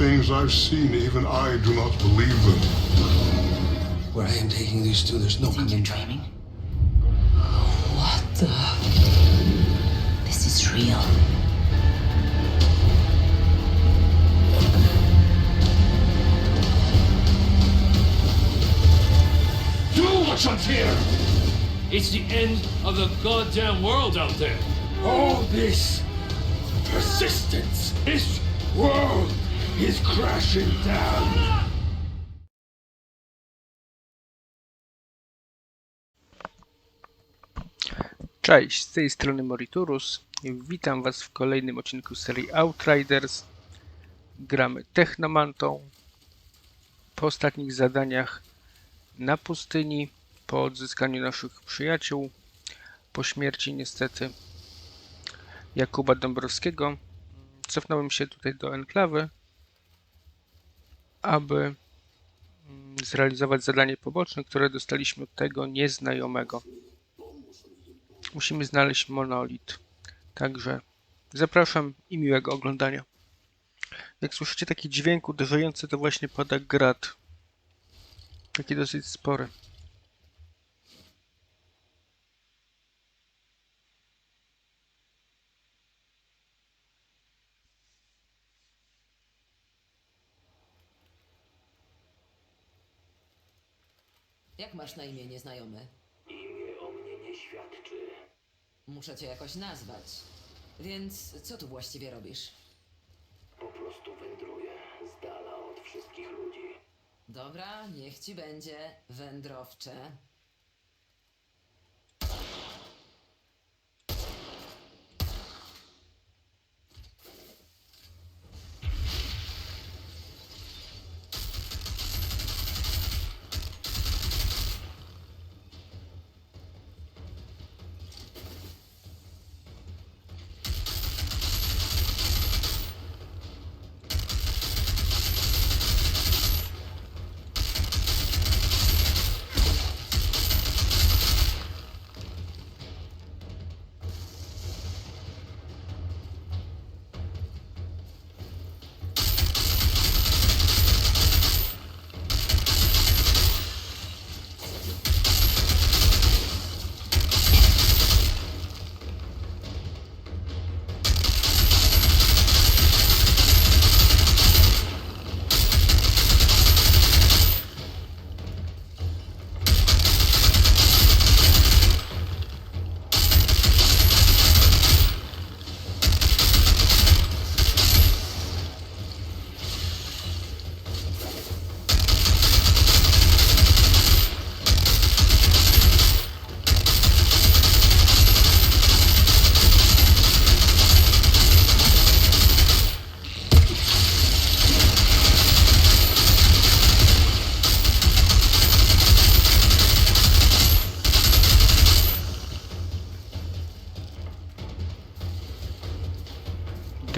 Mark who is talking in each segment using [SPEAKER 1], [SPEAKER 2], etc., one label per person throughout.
[SPEAKER 1] things I've seen, even I do not believe them.
[SPEAKER 2] Where I am taking these two, there's no
[SPEAKER 3] Think you're
[SPEAKER 2] coming back.
[SPEAKER 3] dreaming?
[SPEAKER 4] What the?
[SPEAKER 3] This is real.
[SPEAKER 5] Do what's unfair! It's the end of the goddamn world out there. All this persistence, this world is crashing down.
[SPEAKER 6] Cześć, z tej strony Moriturus. Witam Was w kolejnym odcinku serii Outriders. Gramy Technomantą. Po ostatnich zadaniach na pustyni, po odzyskaniu naszych przyjaciół, po śmierci niestety Jakuba Dąbrowskiego, cofnąłem się tutaj do enklawy, aby mm, zrealizować zadanie poboczne, które dostaliśmy od tego nieznajomego musimy znaleźć monolit. Także zapraszam i miłego oglądania. Jak słyszycie taki dźwięk uderzający, to właśnie pada grad. Taki dosyć spory.
[SPEAKER 4] Masz na imię nieznajomy?
[SPEAKER 7] Imię o mnie nie świadczy.
[SPEAKER 4] Muszę cię jakoś nazwać. Więc co tu właściwie robisz?
[SPEAKER 7] Po prostu wędruję z dala od wszystkich ludzi.
[SPEAKER 4] Dobra, niech ci będzie wędrowcze.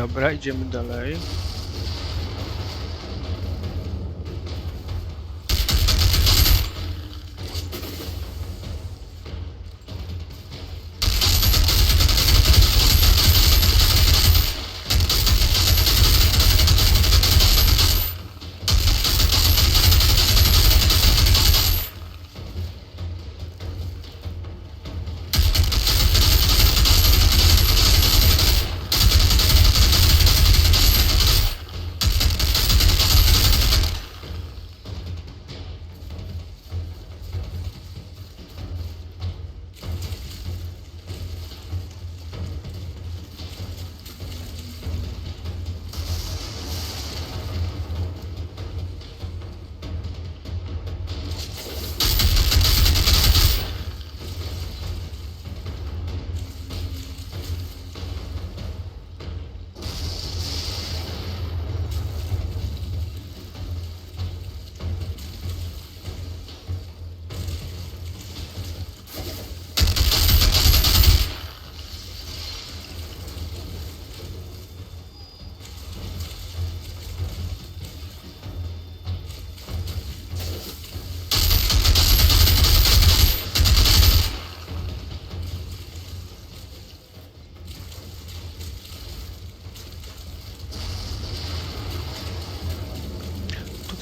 [SPEAKER 6] Dobra, idziemy dalej.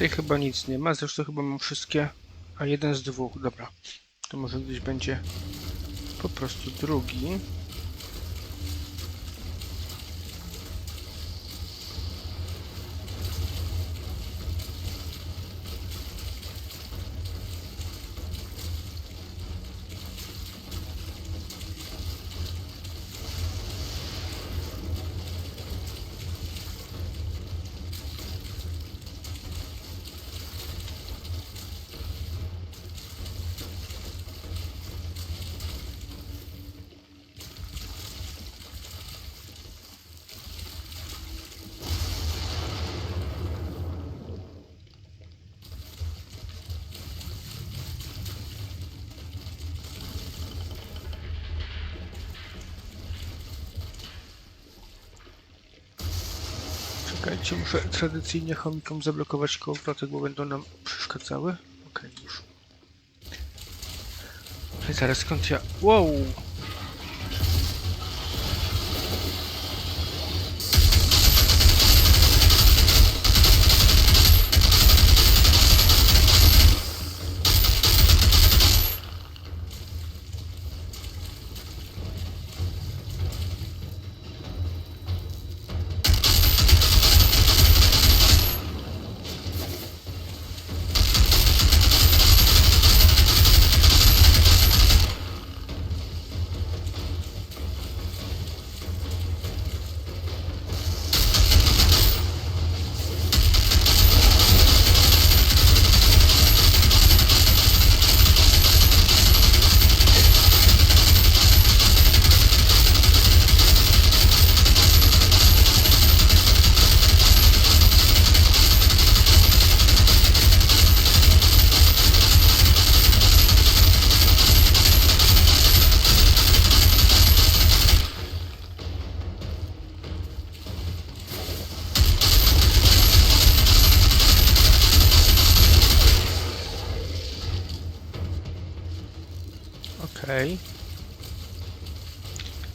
[SPEAKER 6] Tutaj chyba nic nie ma, zresztą chyba mam wszystkie, a jeden z dwóch, dobra. To może gdzieś będzie po prostu drugi. Czekajcie, muszę tradycyjnie chomikom zablokować kołowrotek, bo będą nam przeszkadzały. Okej, już. Ale zaraz skąd ja... Wow!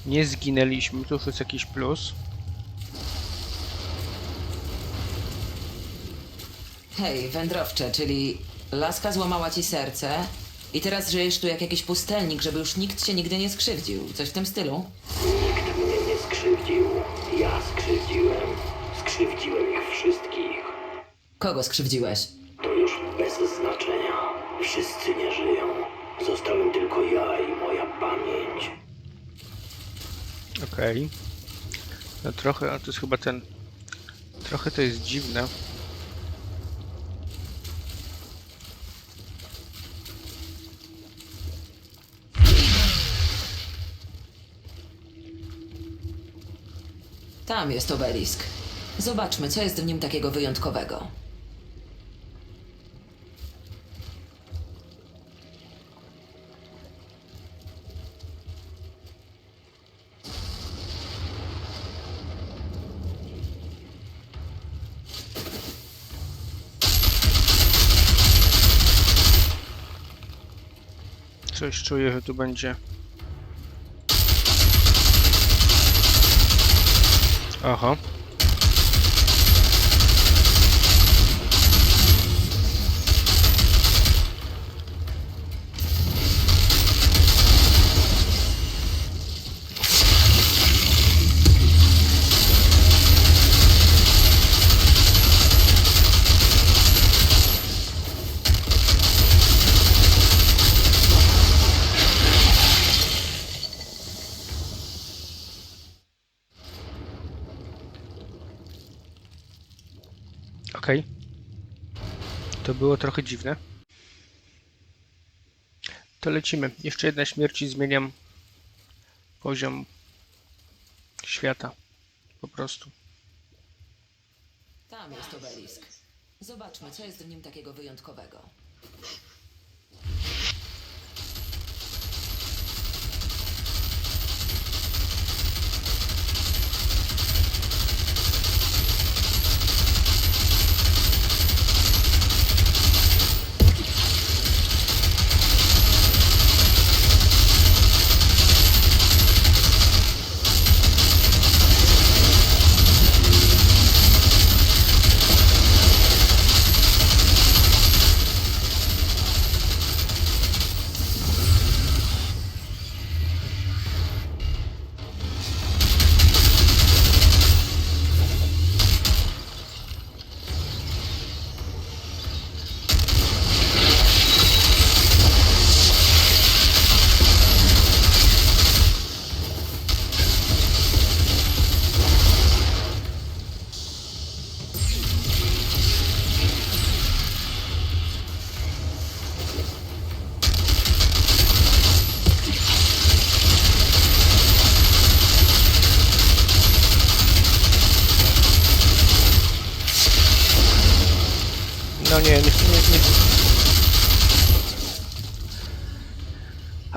[SPEAKER 6] Nie zginęliśmy, to już jest jakiś plus.
[SPEAKER 4] Hej, wędrowcze, czyli laska złamała ci serce i teraz żyjesz tu jak jakiś pustelnik, żeby już nikt cię nigdy nie skrzywdził. Coś w tym stylu?
[SPEAKER 7] Nikt mnie nie skrzywdził. Ja skrzywdziłem. Skrzywdziłem ich wszystkich.
[SPEAKER 4] Kogo skrzywdziłeś?
[SPEAKER 6] Okej. No trochę, ale to jest chyba ten... Trochę to jest dziwne.
[SPEAKER 4] Tam jest obelisk. Zobaczmy, co jest w nim takiego wyjątkowego.
[SPEAKER 6] Coś czuję, że tu będzie... Aha. Okej. To było trochę dziwne. To lecimy. Jeszcze jedna śmierć i zmieniam poziom świata. Po prostu.
[SPEAKER 4] Tam jest obelisk. Zobaczmy, co jest w nim takiego wyjątkowego.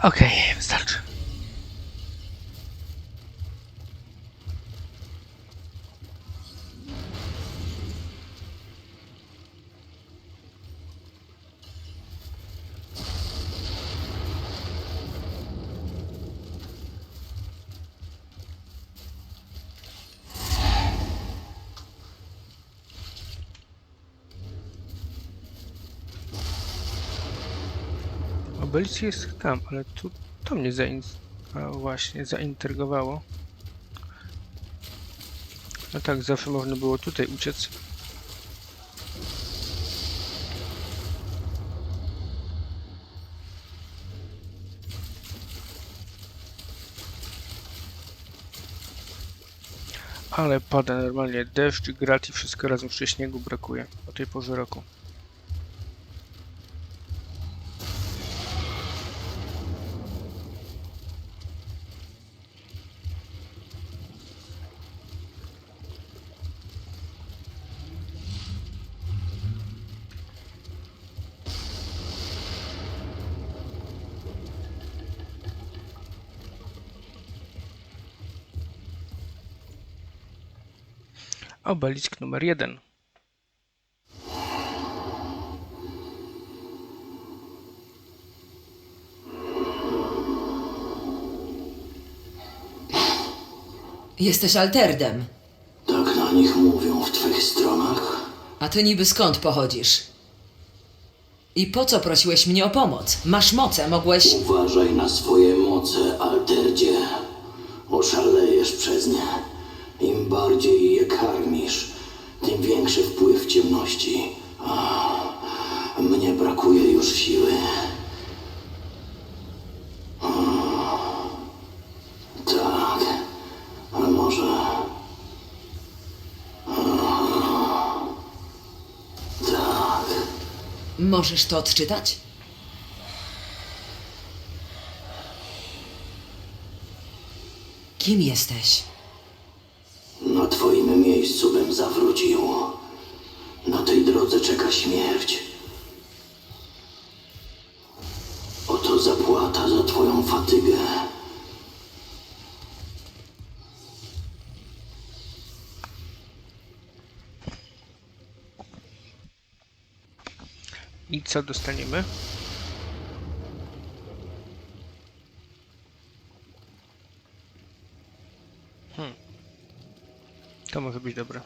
[SPEAKER 6] Okej, wystarczy. Obelisk jest tam, ale tu to mnie zain... Właśnie, zaintrygowało. No tak, zawsze można było tutaj uciec. Ale pada normalnie deszcz, grat i wszystko razem jeszcze śniegu brakuje o tej porze roku. Obelisk numer jeden.
[SPEAKER 4] Jesteś alterdem.
[SPEAKER 7] Tak na nich mówią w twych stronach.
[SPEAKER 4] A ty niby skąd pochodzisz? I po co prosiłeś mnie o pomoc? Masz moce, mogłeś...
[SPEAKER 7] Uważaj na swoje moce, Alterdzie. Oszalejesz przez nie. Im bardziej je karmisz, tym większy wpływ ciemności. A, mnie brakuje już siły. Tak, może... Tak.
[SPEAKER 4] Możesz to odczytać? Kim jesteś?
[SPEAKER 7] Miejscu bym zawrócił. Na tej drodze czeka śmierć. Oto zapłata za twoją fatygę.
[SPEAKER 6] I co dostaniemy? Może być dobre.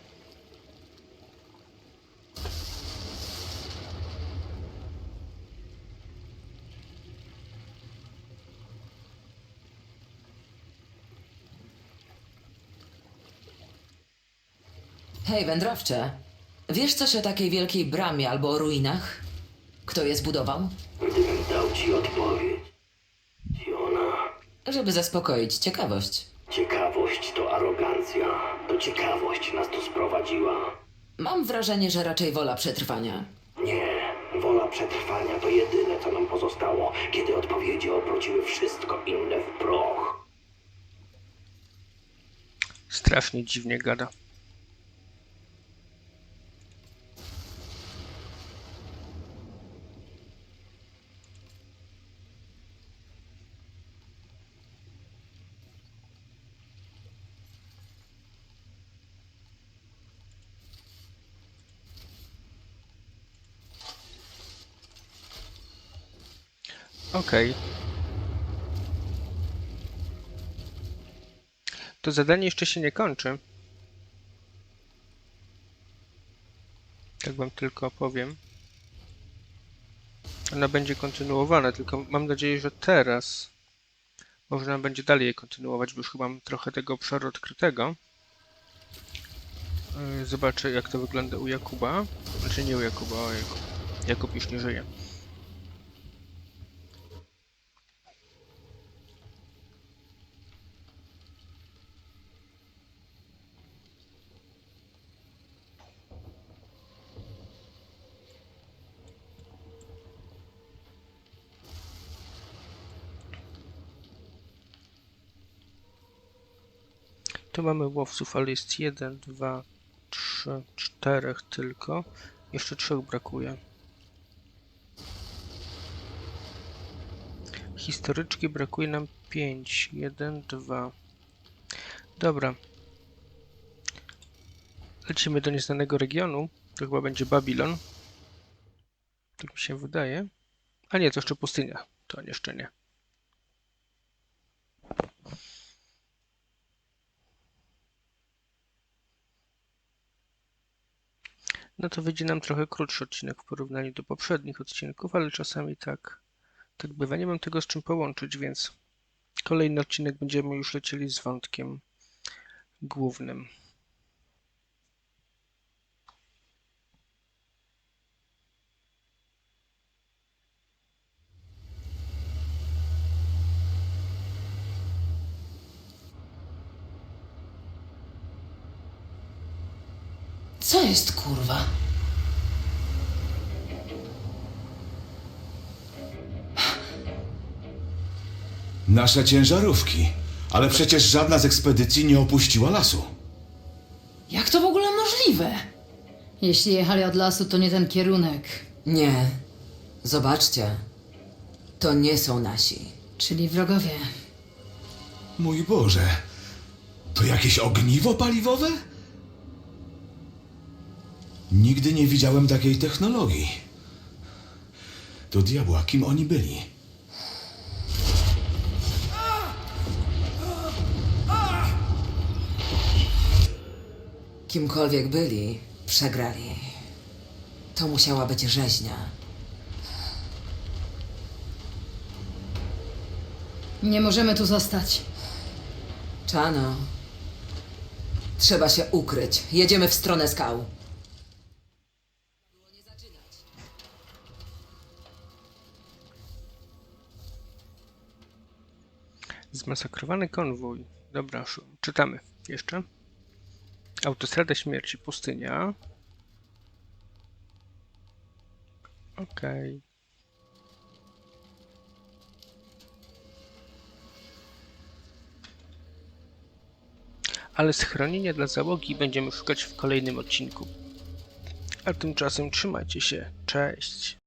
[SPEAKER 4] Hej, wędrowcze. Wiesz coś o takiej wielkiej bramie albo o ruinach? Kto je zbudował?
[SPEAKER 7] Gdybym dał ci odpowiedź. I ona.
[SPEAKER 4] Żeby zaspokoić ciekawość.
[SPEAKER 7] Ciekawość to arogancja. Ciekawość nas tu sprowadziła.
[SPEAKER 4] Mam wrażenie, że raczej wola przetrwania.
[SPEAKER 7] Nie, wola przetrwania to jedyne, co nam pozostało, kiedy odpowiedzi obróciły wszystko inne w proch.
[SPEAKER 6] Strasznie dziwnie gada. Okej. To zadanie jeszcze się nie kończy. Tak wam tylko opowiem. Ona będzie kontynuowana, tylko mam nadzieję, że teraz można będzie dalej je kontynuować, bo już chyba mam trochę tego obszaru odkrytego. Yy, Zobaczę jak to wygląda u Jakuba. Znaczy nie u Jakuba, o Jakub. Jakub już nie żyje. tu mamy łowców, ale jest jeden, dwa, trzy, czterech tylko. Jeszcze trzech brakuje. Historyczki brakuje nam pięć, jeden, dwa. Dobra. Lecimy do nieznanego regionu. To chyba będzie Babilon. Tak mi się wydaje. A nie, to jeszcze pustynia. To jeszcze nie. No to wyjdzie nam trochę krótszy odcinek w porównaniu do poprzednich odcinków, ale czasami tak, tak bywa. Nie mam tego z czym połączyć, więc kolejny odcinek będziemy już lecieli z wątkiem głównym.
[SPEAKER 3] Co jest kurwa?
[SPEAKER 8] Nasze ciężarówki. Ale przecież żadna z ekspedycji nie opuściła lasu.
[SPEAKER 3] Jak to w ogóle możliwe?
[SPEAKER 9] Jeśli jechali od lasu, to nie ten kierunek.
[SPEAKER 4] Nie. Zobaczcie. To nie są nasi.
[SPEAKER 9] Czyli wrogowie.
[SPEAKER 8] Mój Boże. To jakieś ogniwo paliwowe? Nigdy nie widziałem takiej technologii. Do diabła, kim oni byli?
[SPEAKER 4] Kimkolwiek byli, przegrali. To musiała być rzeźnia.
[SPEAKER 9] Nie możemy tu zostać.
[SPEAKER 4] Czano. Trzeba się ukryć. Jedziemy w stronę skał.
[SPEAKER 6] Zmasakrowany konwój. Dobra, czytamy jeszcze. Autostrada śmierci, pustynia. Okej. Ale schronienia dla załogi będziemy szukać w kolejnym odcinku. A tymczasem trzymajcie się. Cześć.